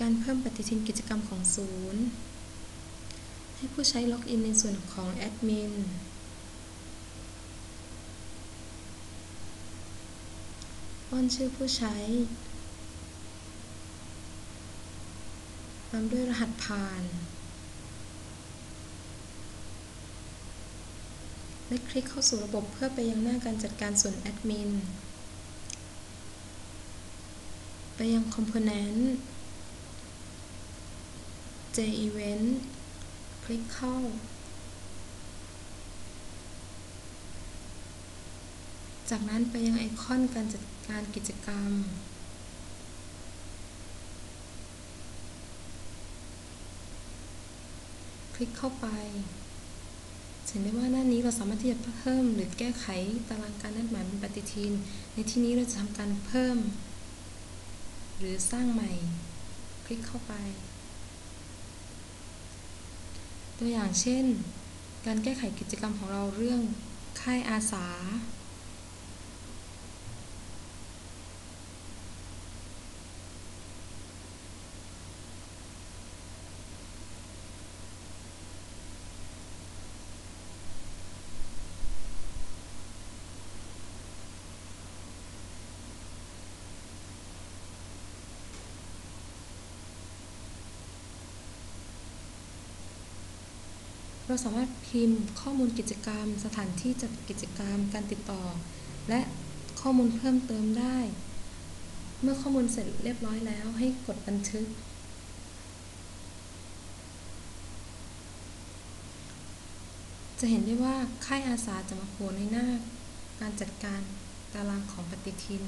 การเพิ่มปฏิทินกิจกรรมของศูนย์ ให้ผู้ใช้ล็อกอินในส่วนของแอดมิน ป้อนชื่อผู้ใช้ตามด้วยรหัสผ่าน และคลิกเข้าสู่ระบบเพื่อไปยังหน้าการจัดการส่วนแอดมิน ไปยังคอมโพเนนต์ JEvent คลิกเข้า จากนั้นไปยังไอคอนการจัดการกิจกรรม คลิกเข้าไปเห็นได้ว่าหน้านี้เราสามารถที่จะเพิ่มหรือแก้ไขตารางการนัดหมายบนปฏิทิน ในที่นี้เราจะทำการเพิ่ม หรือสร้างใหม่ คลิกเข้าไป ตัวอย่างเช่น การแก้ไขกิจกรรมของเราเรื่อง ค่ายอาสา เราสามารถพิมพ์ข้อมูลกิจกรรม สถานที่จัดกิจกรรม การติดต่อ และข้อมูลเพิ่มเติมได้ เมื่อข้อมูลเสร็จเรียบร้อยแล้วให้กดบันทึก จะเห็นได้ว่าค่ายอาสาจะมาโผล่ในหน้า การจัดการตารางของปฏิทิน